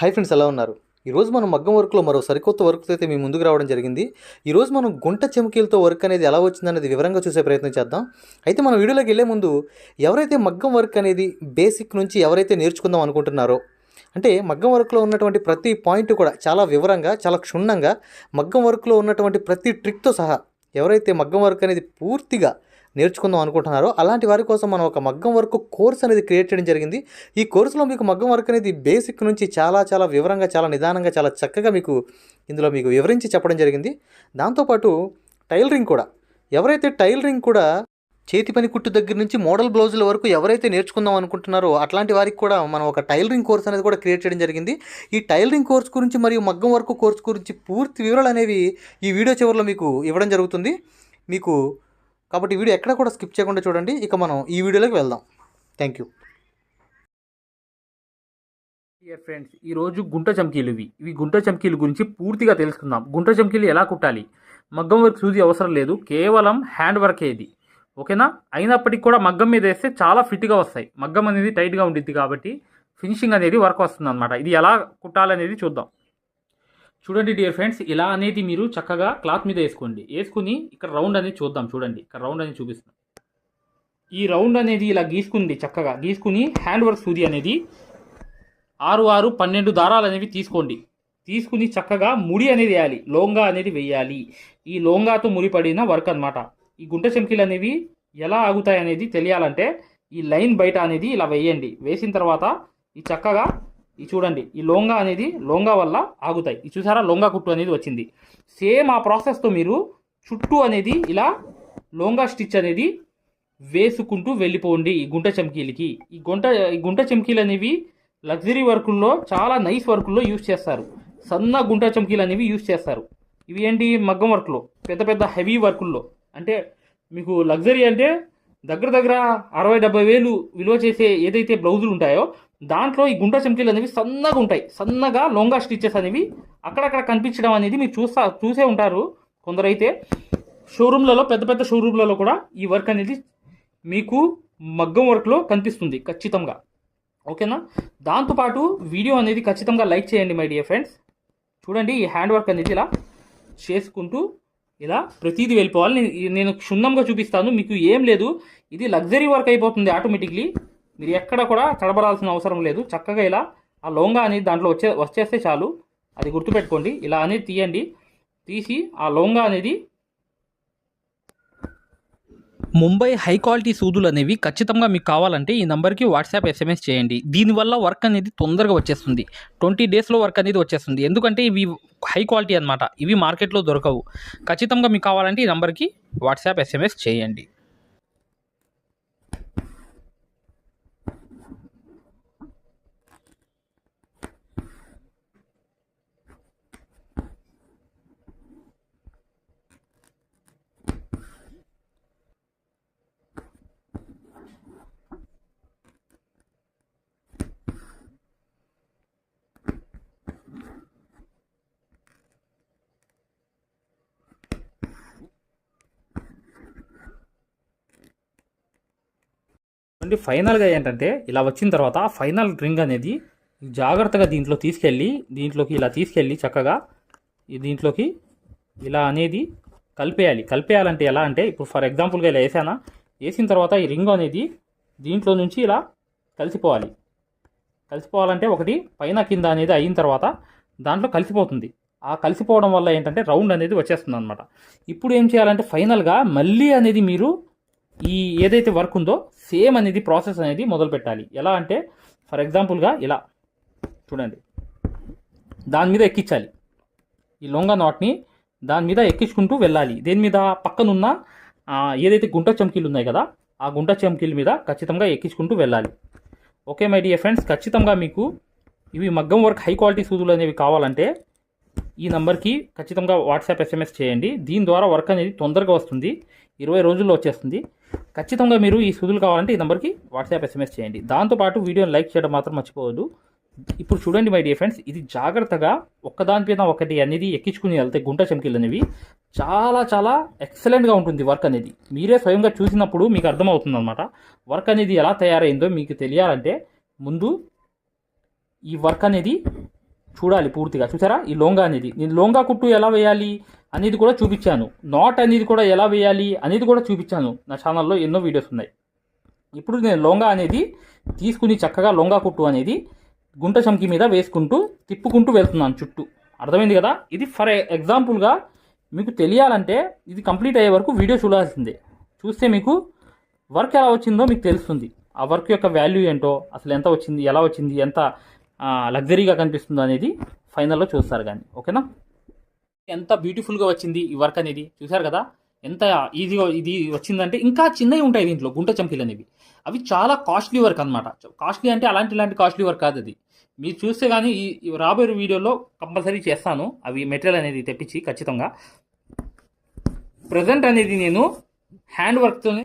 Hi friends ఎలా ఉన్నారు? ఈరోజు మనం మగ్గం వర్క్లో మరో సరికొత్త వర్క్తో అయితే మీ ముందుకు రావడం జరిగింది. ఈరోజు మనం గుంట చెమకీలతో వర్క్ అనేది ఎలా వచ్చిందనేది వివరంగా చూసే ప్రయత్నం చేద్దాం. అయితే మనం వీడియోలోకి వెళ్ళే ముందు ఎవరైతే మగ్గం వర్క్ అనేది బేసిక్ నుంచి ఎవరైతే నేర్చుకుందాం అనుకుంటున్నారో అంటే మగ్గం వర్క్లో ఉన్నటువంటి ప్రతి పాయింట్ కూడా చాలా వివరంగా చాలా క్షుణ్ణంగా మగ్గం వర్క్లో ఉన్నటువంటి ప్రతి ట్రిక్తో సహా ఎవరైతే మగ్గం వర్క్ అనేది పూర్తిగా నేర్చుకుందాం అనుకుంటున్నారో అలాంటి వారి కోసం మనం ఒక మగ్గం వర్క్ కోర్స్ అనేది క్రియేట్ చేయడం జరిగింది. ఈ కోర్సులో మీకు మగ్గం వర్క్ అనేది బేసిక్ నుంచి చాలా చాలా వివరంగా చాలా నిదానంగా చాలా చక్కగా మీకు ఇందులో మీకు వివరించి చెప్పడం జరిగింది. దాంతోపాటు టైలరింగ్ కూడా. ఎవరైతే టైలరింగ్ కూడా చేతి పని కుట్టు దగ్గర నుంచి మోడల్ బ్లౌజుల వరకు ఎవరైతే నేర్చుకుందాం అనుకుంటున్నారో అట్లాంటి వారికి కూడా మనం ఒక టైలరింగ్ కోర్స్ అనేది కూడా క్రియేట్ చేయడం జరిగింది. ఈ టైలరింగ్ కోర్స్ గురించి మరియు మగ్గం వర్క్ కోర్స్ గురించి పూర్తి వివరాలు అనేవి ఈ వీడియో చివరిలో మీకు ఇవ్వడం జరుగుతుంది. మీకు కాబట్టి వీడియో ఎక్కడ కూడా స్కిప్ చేయకుండా చూడండి. ఇక మనం ఈ వీడియోలోకి వెళ్దాం. థ్యాంక్ యూ డియర్ ఫ్రెండ్స్ ఈరోజు గుంట చమ్కీలు ఇవి. ఇవి గుంట చమ్కీలు గురించి పూర్తిగా తెలుసుకుందాం. గుంట చమ్కీలు ఎలా కుట్టాలి? మగ్గం వర్క్ సూది అవసరం లేదు. కేవలం హ్యాండ్ వర్కే ఇది? ఓకేనా? అయినప్పటికీ కూడా మగ్గం మీద వేస్తే చాలా ఫిట్గా వస్తాయి. మగ్గం అనేది టైట్గా ఉండిద్ది కాబట్టి ఫినిషింగ్ అనేది వర్క్ వస్తుంది అనమాట ఇది ఎలా కుట్టాలనేది చూద్దాం. చూడండి డియర్ ఫ్రెండ్స్ ఇలా అనేది మీరు చక్కగా క్లాత్ మీద వేసుకోండి. వేసుకుని ఇక్కడ రౌండ్ అనేది చూద్దాం చూడండి. ఇక్కడ రౌండ్ అనేది చూపిస్తున్నాం. ఈ రౌండ్ అనేది ఇలా గీసుకుంది చక్కగా. గీసుకుని హ్యాండ్ వర్క్ సూది అనేది ఆరు ఆరు పన్నెండు దారాలు అనేవి తీసుకోండి. తీసుకుని చక్కగా ముడి అనేది వేయాలి. లోంగా అనేది వేయాలి. ఈ లోంగాతో ముడిపడిన వర్క్ అన్నమాట. ఈ గుంట చెంకీలు అనేవి ఎలా ఆగుతాయి అనేది తెలియాలంటే ఈ లైన్ బయట అనేది ఇలా వేయండి. వేసిన తర్వాత ఈ చక్కగా ఈ చూడండి ఈ లోంగా అనేది లోంగా వల్ల ఆగుతాయి. ఈ చూసారా? లోంగా కుట్టు అనేది వచ్చింది. సేమ్ ఆ ప్రాసెస్తో మీరు చుట్టూ అనేది ఇలా లోంగా స్టిచ్ అనేది వేసుకుంటూ వెళ్ళిపోండి ఈ గుంట చమ్కీలకి. ఈ గుంట ఈ గుంట చమ్కీలు అనేవి లగ్జరీ వర్కుల్లో చాలా నైస్ వర్కుల్లో యూజ్ చేస్తారు. సన్న గుంట చమ్కీలు అనేవి యూజ్ చేస్తారు. ఇవి ఏంటి? మగ్గం వర్క్లో పెద్ద పెద్ద హెవీ వర్కుల్లో అంటే మీకు లగ్జరీ అంటే దగ్గర దగ్గర అరవై డెబ్బై వేలు విలువ చేసే ఏదైతే బ్లౌజులు ఉంటాయో దాంట్లో ఈ గుండ్ర చెంకీలు అనేవి సన్నగా ఉంటాయి. సన్నగా లొంగా స్టిచెస్ అనేవి అక్కడక్కడ కనిపించడం అనేది మీరు చూస్తా చూసే ఉంటారు కొందరైతే. షోరూమ్లలో పెద్ద పెద్ద షోరూమ్లలో కూడా ఈ వర్క్ అనేది మీకు మగ్గం వర్క్లో కనిపిస్తుంది ఖచ్చితంగా. ఓకేనా? దాంతోపాటు వీడియో అనేది ఖచ్చితంగా లైక్ చేయండి మై డియర్ ఫ్రెండ్స్. చూడండి ఈ హ్యాండ్ వర్క్ అనేది ఇలా చేసుకుంటూ ఇలా ప్రతిదీ వెళ్ళిపోవాలి. నేను- క్షుణ్ణంగా చూపిస్తాను. మీకు ఏం లేదు. ఇది లగ్జరీ వర్క్ అయిపోతుంది ఆటోమేటిక్లీ. మీరు ఎక్కడ కూడా తడబడాల్సిన అవసరం లేదు. చక్కగా ఇలా ఆ లోంగా అనేది దాంట్లో వచ్చే వచ్చేస్తే చాలు. అది గుర్తుపెట్టుకోండి. ఇలా అనేది తీయండి. తీసి ఆ లొంగ అనేది ముంబై హై క్వాలిటీ సూదులు అనేవి ఖచ్చితంగా మీకు కావాలంటే ఈ నెంబర్కి వాట్సాప్ ఎస్ఎంఎస్ చేయండి. దీనివల్ల వర్క్ అనేది తొందరగా వచ్చేస్తుంది. ట్వంటీ డేస్లో వర్క్ అనేది వచ్చేస్తుంది. ఎందుకంటే ఇవి హై క్వాలిటీ అనమాట ఇవి మార్కెట్లో దొరకవు. ఖచ్చితంగా మీకు కావాలంటే ఈ నెంబర్కి వాట్సాప్ ఎస్ఎంఎస్ చేయండి. అంటే ఫైనల్గా ఏంటంటే ఇలా వచ్చిన తర్వాత ఫైనల్ రింగ్ అనేది జాగ్రత్తగా దీంట్లో తీసుకెళ్ళి దీంట్లోకి ఇలా తీసుకెళ్ళి చక్కగా దీంట్లోకి ఇలా అనేది కలిపేయాలి. కలిపేయాలంటే ఎలా అంటే ఇప్పుడు ఫర్ ఎగ్జాంపుల్గా ఇలా వేసానా వేసిన తర్వాత ఈ రింగ్ అనేది దీంట్లో నుంచి ఇలా కలిసిపోవాలి. కలిసిపోవాలంటే ఒకటి పైన కింద అనేది అయిన తర్వాత దాంట్లో కలిసిపోతుంది. ఆ కలిసిపోవడం వల్ల ఏంటంటే రౌండ్ అనేది వచ్చేస్తుంది అనమాట ఇప్పుడు ఏం చేయాలంటే ఫైనల్గా మళ్ళీ అనేది మీరు ఈ ఏదైతే వర్క్ ఉందో సేమ్ అనేది ప్రాసెస్ అనేది మొదలు పెట్టాలి. ఎలా అంటే ఫర్ ఎగ్జాంపుల్గా ఇలా చూడండి. దాని మీద ఎక్కించాలి. ఈ లొంగ నాట్ని దాని మీద ఎక్కించుకుంటూ వెళ్ళాలి. దేని మీద? పక్కనున్న ఏదైతే గుంట చమ్కీలు ఉన్నాయి కదా ఆ గుంట చమ్కీల మీద ఖచ్చితంగా ఎక్కించుకుంటూ వెళ్ళాలి. ఓకే మై డియర్ ఫ్రెండ్స్ ఖచ్చితంగా మీకు ఇవి మగ్గం వర్క్ హై క్వాలిటీ సూదులు అనేవి కావాలంటే ఈ నంబర్కి ఖచ్చితంగా వాట్సాప్ ఎస్ఎంఎస్ చేయండి. దీని ద్వారా వర్క్ అనేది తొందరగా వస్తుంది. ఇరవై రోజుల్లో వచ్చేస్తుంది. ఖచ్చితంగా మీరు ఈ సూదులు కావాలంటే ఈ నెంబర్కి వాట్సాప్ ఎస్ఎంఎస్ చేయండి. దాంతోపాటు వీడియోని లైక్ చేయడం మాత్రం మర్చిపోవద్దు. ఇప్పుడు చూడండి మై డియర్ ఫ్రెండ్స్ ఇది జాగ్రత్తగా ఒక్కదానిపైన ఒకటి అనేది ఎక్కించుకుని వెళ్తే గుంట చమ్కీలు అనేవి చాలా చాలా ఎక్సలెంట్గా ఉంటుంది వర్క్ అనేది. మీరే స్వయంగా చూసినప్పుడు మీకు అర్థమవుతుంది అనమాట వర్క్ అనేది ఎలా తయారైందో మీకు తెలియాలంటే ముందు ఈ వర్క్ అనేది చూడాలి పూర్తిగా. చూసారా? ఈ లోంగా అనేది. నేను లోంగా కుట్టు ఎలా వేయాలి అనేది కూడా చూపించాను. నాట్ అనేది కూడా ఎలా వేయాలి అనేది కూడా చూపించాను. నా ఛానల్లో ఎన్నో వీడియోస్ ఉన్నాయి. ఇప్పుడు నేను లొంగా అనేది తీసుకుని చక్కగా లొంగా కుట్టు అనేది గుంట చంకి మీద వేసుకుంటూ తిప్పుకుంటూ వెళ్తున్నాను చుట్టూ. అర్థమైంది కదా? ఇది ఫర్ ఎగ్జాంపుల్గా మీకు తెలియాలంటే ఇది కంప్లీట్ అయ్యే వరకు వీడియో చూడాల్సిందే. చూస్తే మీకు వర్క్ ఎలా వచ్చిందో మీకు తెలుస్తుంది. ఆ వర్క్ యొక్క వాల్యూ ఏంటో అసలు ఎంత వచ్చింది ఎలా వచ్చింది ఎంత లగ్జరీగా కనిపిస్తుందో అనేది ఫైనల్లో చూస్తారు కానీ. ఓకేనా? ఎంత బ్యూటిఫుల్గా వచ్చింది ఈ వర్క్ అనేది. చూసారు కదా? ఎంత ఈజీగా ఇది వచ్చిందంటే ఇంకా చిన్నవి ఉంటాయి దీంట్లో గుంట చంకీలు అనేవి. అవి చాలా కాస్ట్లీ వర్క్ అనమాట కాస్ట్లీ అంటే అలాంటి ఇలాంటి కాస్ట్లీ వర్క్ కాదు అది. మీరు చూస్తే కానీ ఈ రాబోయే వీడియోలో కంపల్సరీ చేస్తాను. అవి మెటీరియల్ అనేది తెప్పించి ఖచ్చితంగా. ప్రజెంట్ అనేది నేను హ్యాండ్ వర్క్తోనే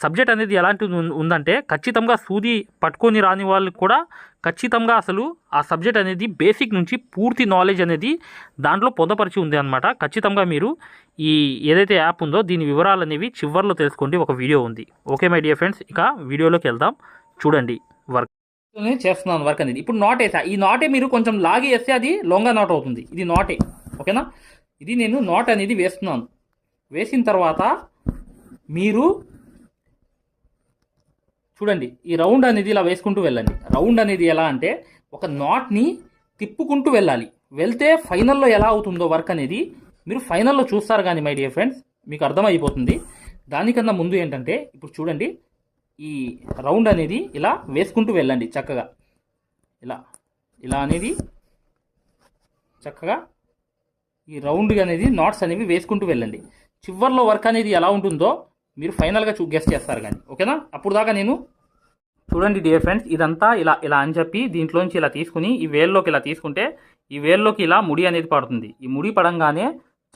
సబ్జెక్ట్ అనేది ఎలాంటి ఉందంటే ఖచ్చితంగా సూది పట్టుకొని రాని వాళ్ళకి కూడా ఖచ్చితంగా అసలు ఆ సబ్జెక్ట్ అనేది బేసిక్ నుంచి పూర్తి నాలెడ్జ్ అనేది దాంట్లో పొందపరిచి ఉంది అనమాట ఖచ్చితంగా మీరు ఈ ఏదైతే యాప్ ఉందో దీని వివరాలు అనేవి చివర్లో తెలుసుకోండి. ఒక వీడియో ఉంది. Okay my dear friends. ఇక వీడియోలోకి వెళ్దాం. చూడండి వర్క్. చేస్తున్నాను వర్క్ అనేది. ఇప్పుడు నాట్ వేసా ఈ నాటే మీరు కొంచెం లాగి వేస్తే అది లొంగా నాట్ అవుతుంది. ఇది నాటే. ఓకేనా? ఇది నేను నాట్ అనేది వేస్తున్నాను. వేసిన తర్వాత మీరు చూడండి ఈ రౌండ్ అనేది ఇలా వేసుకుంటూ వెళ్ళండి. రౌండ్ అనేది ఎలా అంటే ఒక నాట్ని తిప్పుకుంటూ వెళ్ళాలి. వెళ్తే ఫైనల్లో ఎలా అవుతుందో వర్క్ అనేది మీరు ఫైనల్లో చూస్తారు కానీ మై డియర్ ఫ్రెండ్స్ మీకు అర్థమైపోతుంది. దానికన్నా ముందు ఏంటంటే ఇప్పుడు చూడండి ఈ రౌండ్ అనేది ఇలా వేసుకుంటూ వెళ్ళండి చక్కగా. ఇలా ఇలా అనేది చక్కగా ఈ రౌండ్ అనేది నాట్స్ అనేవి వేసుకుంటూ వెళ్ళండి. చివర్లో వర్క్ అనేది ఎలా ఉంటుందో మీరు ఫైనల్గా చూ గెస్ట్ చేస్తారు కానీ. ఓకేనా? అప్పుడు దాకా నేను చూడండి డియర్ ఫ్రెండ్స్ ఇదంతా ఇలా ఇలా అని చెప్పి దీంట్లోంచి ఇలా తీసుకుని ఈ వేల్లోకి ఇలా తీసుకుంటే ఈ వేల్లోకి ఇలా ముడి అనేది పడుతుంది. ఈ ముడి పడంగానే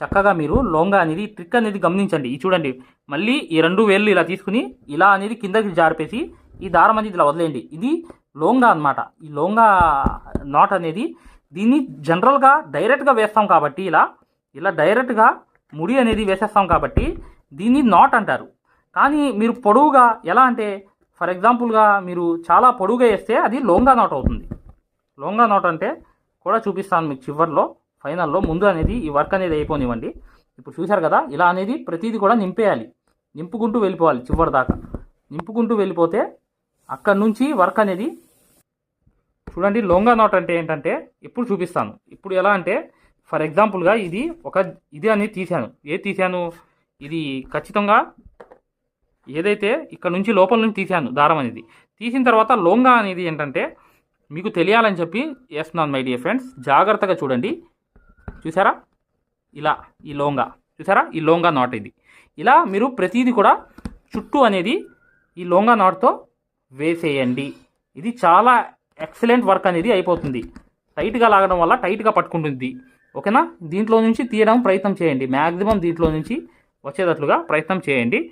చక్కగా మీరు లోంగా అనేది ట్రిక్ అనేది గమనించండి. ఈ చూడండి. మళ్ళీ ఈ రెండు వేళ్ళు ఇలా తీసుకుని ఇలా అనేది కిందకి జారిపేసి ఈ దారం అనేది ఇలా వదిలేయండి. ఇది లోంగా అన్నమాట. ఈ లోంగా నాట్ అనేది దీన్ని జనరల్గా డైరెక్ట్గా వేస్తాం కాబట్టి ఇలా ఇలా డైరెక్ట్గా ముడి అనేది వేసేస్తాం కాబట్టి దీన్ని నాట్ అంటారు. కానీ మీరు పొడవుగా ఎలా అంటే ఫర్ ఎగ్జాంపుల్గా మీరు చాలా పొడవుగా వేస్తే అది లోంగా నాట్ అవుతుంది. లోంగా నాట్ అంటే కూడా చూపిస్తాను మీకు చివర్లో ఫైనల్లో ముందు అనేది ఈ వర్క్ అనేది అయిపోనివ్వండి. ఇప్పుడు చూశారు కదా ఇలా అనేది ప్రతిదీ కూడా నింపేయాలి. నింపుకుంటూ వెళ్ళిపోవాలి చివరి దాకా. నింపుకుంటూ వెళ్ళిపోతే అక్కడ నుంచి వర్క్ అనేది చూడండి లోంగా నాట్ అంటే ఏంటంటే ఇప్పుడు చూపిస్తాను. ఇప్పుడు ఎలా అంటే ఫర్ ఎగ్జాంపుల్గా ఇది ఒక ఇది అనేది తీశాను. ఏది తీశాను? ఇది ఖచ్చితంగా ఏదైతే ఇక్కడ నుంచి లోపల నుంచి తీశాను దారం అనేది తీసిన తర్వాత లోంగా అనేది ఏంటంటే మీకు తెలియాలని చెప్పి వేస్తున్నాను మై డియర్ ఫ్రెండ్స్ జాగ్రత్తగా చూడండి. చూసారా? ఇలా ఈ లోంగా చూసారా? ఈ లోంగా నాట్ ఇది. ఇలా మీరు ప్రతిదీ కూడా చుట్టూ అనేది ఈ లోంగా నాట్తో వేసేయండి. ఇది చాలా ఎక్సలెంట్ వర్క్ అనేది అయిపోతుంది. టైట్గా లాగడం వల్ల టైట్గా పట్టుకుంటుంది. ఓకేనా దీంట్లో నుంచి తీయడం ప్రయత్నం చేయండి. మ్యాక్సిమం దీంట్లో నుంచి వచ్చేటట్లుగా ప్రయత్నం చేయండి.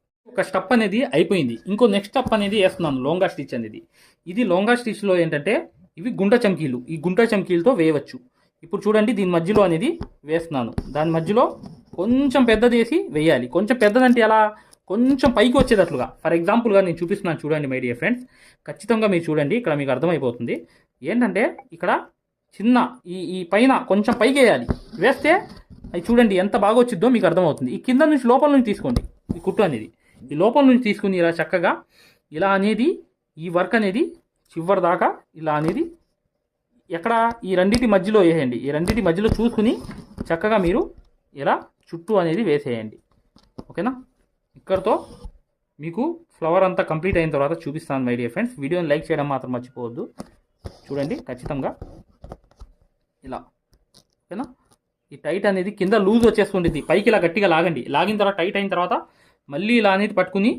ఒక స్టప్ అనేది అయిపోయింది. ఇంకో నెక్స్ట్ స్టప్ అనేది వేస్తున్నాను లోంగా స్టిచ్ అనేది. ఇది లోంగా స్టిచ్లో ఏంటంటే ఇవి గుంట చమ్కీలు. ఈ గుంట చమ్కీలతో వేయవచ్చు. ఇప్పుడు చూడండి దీని మధ్యలో అనేది వేస్తున్నాను. దాని మధ్యలో కొంచెం పెద్దది వేసి వేయాలి. కొంచెం పెద్దదంటే ఎలా? కొంచెం పైకి వచ్చేటట్లుగా. ఫర్ ఎగ్జాంపుల్గా నేను చూపిస్తున్నాను చూడండి మై డియర్ ఫ్రెండ్స్ ఖచ్చితంగా మీరు చూడండి ఇక్కడ మీకు అర్థమైపోతుంది. ఏంటంటే ఇక్కడ చిన్న ఈ ఈ పైన కొంచెం పైకి వేయాలి. వేస్తే అది చూడండి ఎంత బాగా వచ్చిద్దో మీకు అర్థమవుతుంది. ఈ కింద నుంచి లోపల నుంచి తీసుకోండి. ఈ కుట్టు అనేది. ఈ లోపల నుంచి తీసుకుని ఇలా చక్కగా ఇలా అనేది ఈ వర్క్ అనేది చివరి దాకా ఇలా అనేది ఎక్కడ ఈ రెండింటి మధ్యలో వేసేయండి. ఈ రెండింటి మధ్యలో చూసుకుని చక్కగా మీరు ఇలా చుట్టూ అనేది వేసేయండి. ఓకేనా? ఇక్కడతో మీకు ఫ్లవర్ అంతా కంప్లీట్ అయిన తర్వాత చూపిస్తాను మై డియర్ ఫ్రెండ్స్. వీడియోని లైక్ చేయడం మాత్రం మర్చిపోవద్దు. చూడండి ఖచ్చితంగా ఇలా. ఓకేనా? ఈ టైట్ అనేది కింద లూజ్ వచ్చేసుకుంటుంది పైకి ఇలా గట్టిగా లాగండి. లాగిన తర్వాత టైట్ అయిన తర్వాత మళ్ళీ ఇలా అనేది పట్టుకుని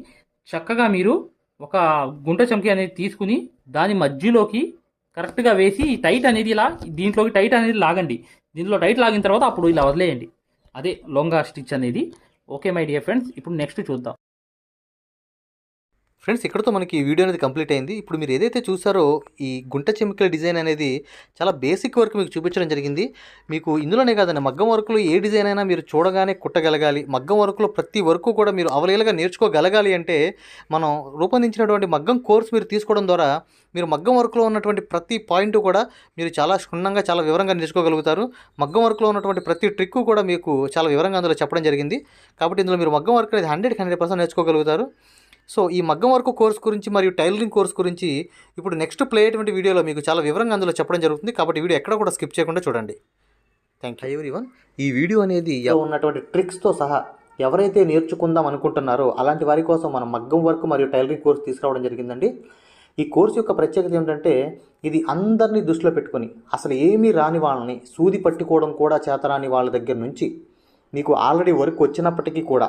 చక్కగా మీరు ఒక గుంట చంకి అనేది తీసుకుని దాని మధ్యలోకి కరెక్ట్గా వేసి టైట్ అనేది ఇలా దీంట్లోకి టైట్ అనేది లాగండి. దీంట్లో టైట్ లాగిన తర్వాత అప్పుడు ఇలా వదిలేయండి. అదే లొంగా స్టిచ్ అనేది. ఓకే మై డియర్ ఫ్రెండ్స్ ఇప్పుడు నెక్స్ట్ చూద్దాం. ఫ్రెండ్స్ ఇక్కడతో మనకి ఈ వీడియో అనేది కంప్లీట్ అయింది. ఇప్పుడు మీరు ఏదైతే చూసారో ఈ గుంట చెమికల డిజైన్ అనేది చాలా బేసిక్ వర్క్ మీకు చూపించడం జరిగింది. మీకు ఇందులోనే కాదండి మగ్గం వర్క్లో ఏ డిజైన్ అయినా మీరు చూడగానే కుట్టగలగాలి. మగ్గం వర్క్లో ప్రతి వర్క్ కూడా మీరు అవలేలుగా నేర్చుకోగలగాలి అంటే మనం రూపొందించినటువంటి మగ్గం కోర్స్ మీరు తీసుకోవడం ద్వారా మీరు మగ్గం వర్క్లో ఉన్నటువంటి ప్రతి పాయింట్ కూడా మీరు చాలా క్షుణ్ణంగా చాలా వివరంగా నేర్చుకోగలుగుతారు. మగ్గం వర్క్లో ఉన్నటువంటి ప్రతి ట్రిక్ కూడా మీకు చాలా వివరంగా అందులో చెప్పడం జరిగింది. కాబట్టి ఇందులో మీరు మగ్గం వర్క్ అనేది హండ్రెడ్ హండ్రెడ్ పర్సెంట్ నేర్చుకోగలుగుతారు. సో ఈ మగ్గం వర్క్ కోర్స్ గురించి మరియు టైలరింగ్ కోర్స్ గురించి ఇప్పుడు నెక్స్ట్ ప్లే అయ్యేటువంటి వీడియోలో మీకు చాలా వివరంగా అందులో చెప్పడం జరుగుతుంది. కాబట్టి వీడియో ఎక్కడ కూడా స్కిప్ చేయకుండా చూడండి. థ్యాంక్ యూ ఎవరీవన్ ఈ వీడియో అనేది ఉన్నటువంటి ట్రిక్స్తో సహా ఎవరైతే నేర్చుకుందాం అనుకుంటున్నారో అలాంటి వారి కోసం మనం మగ్గం వర్క్ మరియు టైలరింగ్ కోర్స్ తీసుకురావడం జరిగిందండి. ఈ కోర్సు యొక్క ప్రత్యేకత ఏమిటంటే ఇది అందరినీ దృష్టిలో పెట్టుకొని అసలు ఏమీ రాని వాళ్ళని సూది పట్టుకోవడం కూడా చేతరాని వాళ్ళ దగ్గర నుంచి మీకు ఆల్రెడీ వర్క్ వచ్చినప్పటికీ కూడా